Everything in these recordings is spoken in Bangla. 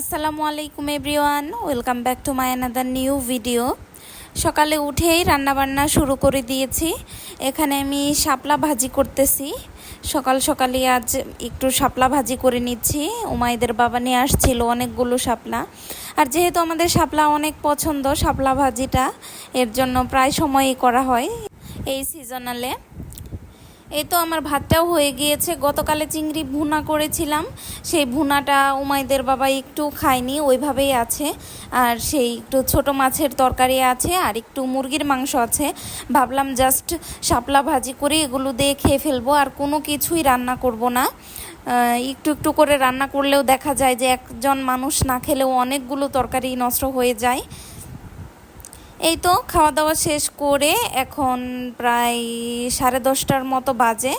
আসসালামু আলাইকুম everyone, welcome back to my another new video. সকালে উঠেই রান্নাবান্না শুরু করে দিয়েছি। এখানে আমি শাপলা ভাজি করতেছি। সকাল সকালে আজ একটু শাপলা ভাজি করে নিচ্ছি। উমাইদের বাবা নিয়ে আসছিল অনেকগুলো শাপলা। আর যেহেতু আমাদের শাপলা অনেক পছন্দ, শাপলা ভাজিটা, এর জন্য প্রায় সময়ই করা হয় এই সিজনালে এই তো আমার ভাতটাও হয়ে গিয়েছে। গতকালে চিংড়ি ভুনা করেছিলাম। সেই ভুনাটা উমাইদের বাবা একটু খায়নি, ওইভাবেই আছে। আর সেই একটু ছোট মাছের তরকারি আছে আর একটু মুরগির মাংস আছে। ভাবলাম জাস্ট শাপলা ভাজি করে এগুলো দিয়ে খেয়ে ফেলব, আর কোনো কিছুই রান্না করব না। একটু একটু করে রান্না করলেও দেখা যায় যে একজন মানুষ না খেলেও অনেকগুলো তরকারি নষ্ট হয়ে যায়। এই তো খাওয়া দাওয়া শেষ করে এখন প্রায় সাড়ে দশটার মতো বাজে।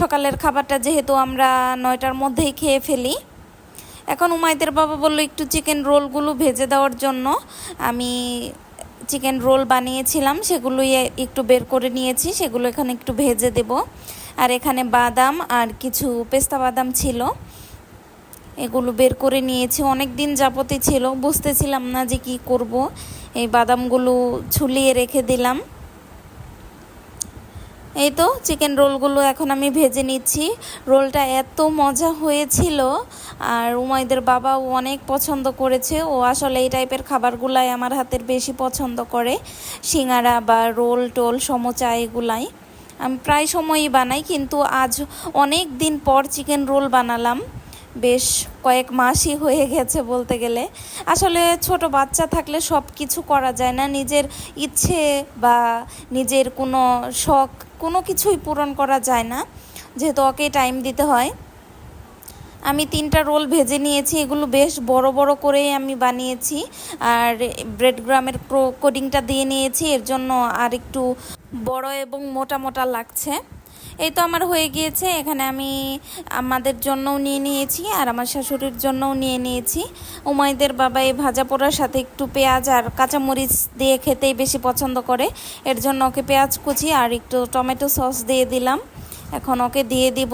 সকালের খাবারটা যেহেতু আমরা নয়টার মধ্যেই খেয়ে ফেলি। এখন উমাইদের বাবা বলল একটু চিকেন রোলগুলো ভেজে দেওয়ার জন্য। আমি চিকেন রোল বানিয়েছিলাম, সেগুলোই একটু বের করে নিয়েছি, সেগুলো এখানে একটু ভেজে দেব। আর এখানে বাদাম আর কিছু পেস্তা বাদাম ছিল। এগুলো বের করে নিয়েছি। অনেক দিন যাবতে ছিল, বুঝতেছিলাম না যে কি করব। এই বাদামগুলো ছুলিয়ে রেখে দিলাম। এই তো চিকেন রোলগুলো এখন আমি ভেজে নিচ্ছি। রোলটা এত মজা হয়েছিল। আর উমাইদের বাবাও অনেক পছন্দ করেছে। ও আসলে এই টাইপের খাবারগুলাই আমার হাতের বেশি পছন্দ করে। সিঙ্গারা বা রোল টোল, সমোচা এগুলাই। আমি প্রায় সময়ই বানাই, কিন্তু আজ অনেক দিন পর চিকেন রোল বানালাম। বেশ কয়েক মাসই হয়ে গেছে বলতে গেলে। আসলে ছোট বাচ্চা থাকলে সব কিছু করা যায় না। নিজের ইচ্ছে বা নিজের কোনো শখ কোনো কিছুই পূরণ করা যায় না। যেহেতু ওকে টাইম দিতে হয়। আমি তিনটা রোল ভেজে নিয়েছি। এগুলো বেশ বড় বড় করেই আমি বানিয়েছি। আর ব্রেড গ্রামের কোডিংটা দিয়ে নিয়েছি। এর জন্য আর একটু বড় এবং মোটা মোটা লাগছে। এই তো আমার হয়ে গিয়েছে, এখানে আমি আমাদের জন্যও নিয়ে নিয়েছি আর আমার শাশুড়ির জন্যও নিয়ে নিয়েছি। উমাইদের বাবা এই ভাজা পোড়ার সাথে একটু পেঁয়াজ আর কাঁচামরিচ দিয়ে খেতেই বেশি পছন্দ করে। এর জন্য ওকে পেঁয়াজ কুচি আর একটু টমেটো সস দিয়ে দিলাম। এখন ওকে দিয়ে দিব,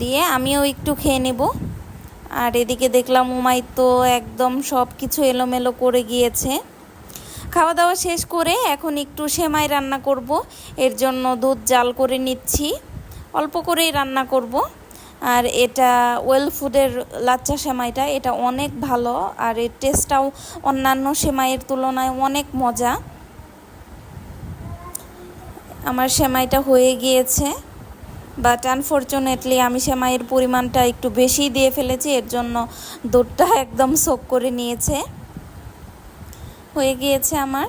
দিয়ে আমিও একটু খেয়ে নেব। আর এদিকে দেখলাম উমাই তো একদম সব কিছু এলোমেলো করে গিয়েছে। খাওয়া দাওয়া শেষ করে এখন একটু সেমাই রান্না করব, এর জন্য দুধ জাল করে নিচ্ছি। অল্প করেই রান্না করব। আর এটা ওয়েল ফুডের লাচ্চা সেমাইটা, এটা অনেক ভালো আর এর টেস্টটাও অন্যান্য সেমাইয়ের তুলনায় অনেক মজা। আমার সেমাইটা হয়ে গিয়েছে বাট আনফর্চুনেটলি আমি সেমাইয়ের পরিমাণটা একটু বেশি দিয়ে ফেলেছি, এর জন্য দুধটা একদম সোক করে নিয়েছে। হয়ে গিয়েছে আমার।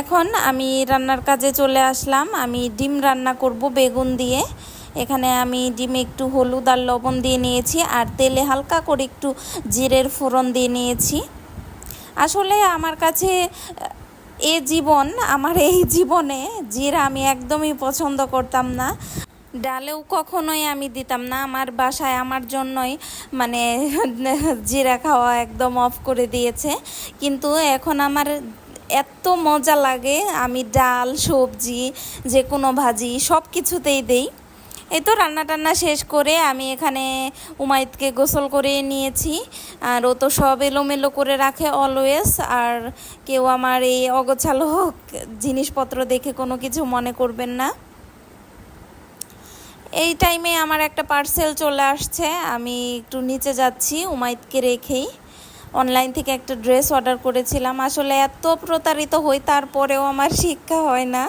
এখন আমি রান্নার কাজে চলে আসলাম, আমি ডিম রান্না করব বেগুন দিয়ে। এখানে আমি ডিমে একটু হলুদ আর লবণ দিয়ে নিয়েছি, আর তেলে হালকা করে একটু জিরের ফোড়ন দিয়ে নিয়েছি। আসলে আমার কাছে, এ জীবন, আমার এই জীবনে জিরা আমি একদমই পছন্দ করতাম না। ডালেও কখনোই আমি দিতাম না, আমার বাসায় আমার জন্যই মানে জিরা খাওয়া একদম অফ করে দিয়েছে। কিন্তু এখন আমার এত মজা লাগে, আমি ডাল, সবজি যে কোনো ভাজি সব কিছুতেই দেই। এই তো রান্না টান্না শেষ করে আমি এখানে উমাইদকে গোসল করে নিয়েছি। আর ও তো সব এলোমেলো করে রাখে অলওয়েজ আর কেউ আমার এই অগোছালো জিনিসপত্র দেখে কোনো কিছু মনে করবেন না। এই টাইমে আমার একটা পার্সেল চলে আসছে, আমি একটু নিচে যাচ্ছি উমাইদকে রেখেই। অনলাইন থেকে একটা ড্রেস অর্ডার করেছিলাম, আসলে এত প্রতারিত হই তারপরেও আমার শিক্ষা হয় না।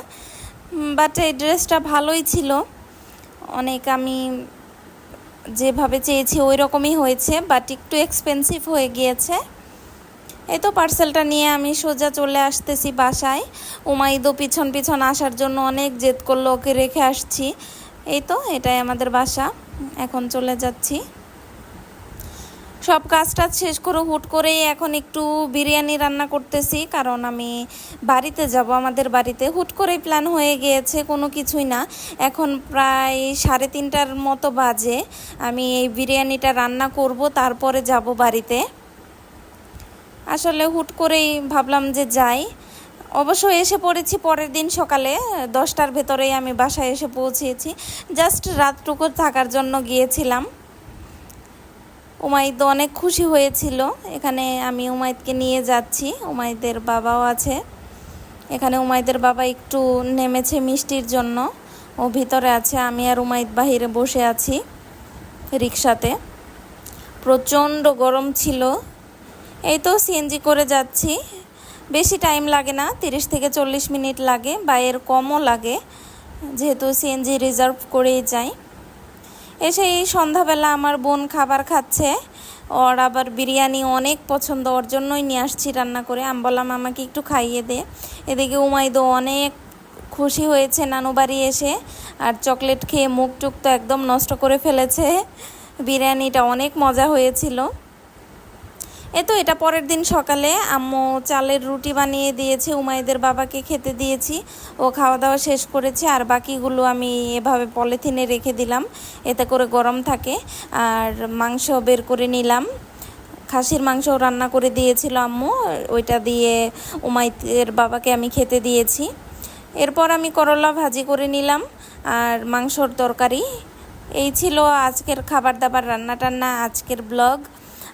বাট এই ড্রেসটা ভালোই ছিল। অনেক আমি যেভাবে চেয়েছি ওই রকমই হয়েছে বাট একটু এক্সপেন্সিভ হয়ে গিয়েছে। এই তো পার্সেলটা নিয়ে আমি সোজা চলে আসতেছি বাসায়। উমাইদও পিছন পিছন আসার জন্য অনেক জেদ করল, ওকে রেখে আসছি। এই তো এটাই আমাদের বাসা, এখন চলে যাচ্ছি। সব কাজ টাজ শেষ করে হুট করেই এখন একটু বিরিয়ানি রান্না করতেছি, কারণ আমি বাড়িতে যাব, আমাদের বাড়িতে। হুট করেই প্ল্যান হয়ে গিয়েছে, কোনো কিছুই না। এখন প্রায় সাড়ে তিনটার মতো বাজে। আমি এই বিরিয়ানিটা রান্না করব, তারপরে যাব বাড়িতে। আসলে হুট করেই ভাবলাম যে যাই। অবশ্য এসে পড়েছি পরের দিন সকালে, দশটার ভেতরেই আমি বাসায় এসে পৌঁছেছি। জাস্ট রাতটুকু থাকার জন্য গিয়েছিলাম। উমাইদ অনেক খুশি হয়েছিল। এখানে আমি উমাইদকে নিয়ে যাচ্ছি। উমাইদের বাবাও আছে। এখানে উমাইদের বাবা একটু নেমেছে মিষ্টির জন্য। ও ভিতরে আছে। আমি আর উমাইদ বাহিরে বসে আছি রিক্সাতে প্রচণ্ড গরম ছিল। এই তো সিএনজি করে যাচ্ছি। বেশি টাইম লাগে না, তিরিশ থেকে চল্লিশ মিনিট লাগে। বা এর কমও লাগে। যেহেতু সিএনজি রিজার্ভ করেই যাই। এসে এই সন্ধ্যাবেলা আমার বোন খাবার খাচ্ছে। ওর আবার বিরিয়ানি অনেক পছন্দ, ওর জন্যই নিয়ে আসছি রান্না করে। আমি বললাম, আমাকে একটু খাইয়ে দে। এদিকে উমাইদো অনেক খুশি হয়েছে নানু বাড়ি এসে। আর চকলেট খেয়ে মুখ টুক তো একদম নষ্ট করে ফেলেছে। বিরিয়ানিটা অনেক মজা হয়েছিল। এ তো, এটা পরের দিন সকালে আম্মু চালের রুটি বানিয়ে দিয়েছে, উমাইদের বাবাকে খেতে দিয়েছি। ও খাওয়া দাওয়া শেষ করেছে, আর বাকিগুলো আমি এভাবে পলিথিনে রেখে দিলাম, এতে করে গরম থাকে। আর মাংস বের করে নিলাম। খাসির মাংস রান্না করে দিয়েছিল আম্মু, ওইটা দিয়ে উমাইদের বাবাকে আমি খেতে দিয়েছি। এরপর আমি করলা ভাজি করে নিলাম, আর মাংসর তরকারি। এই ছিল আজকের খাবার দাবার রান্না টান্না আজকের ব্লগ।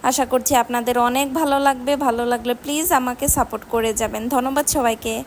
আশা করছি আপনাদের অনেক ভালো লাগবে, ভালো লাগলে প্লিজ আমাকে সাপোর্ট করে যাবেন। ধন্যবাদ সবাইকে।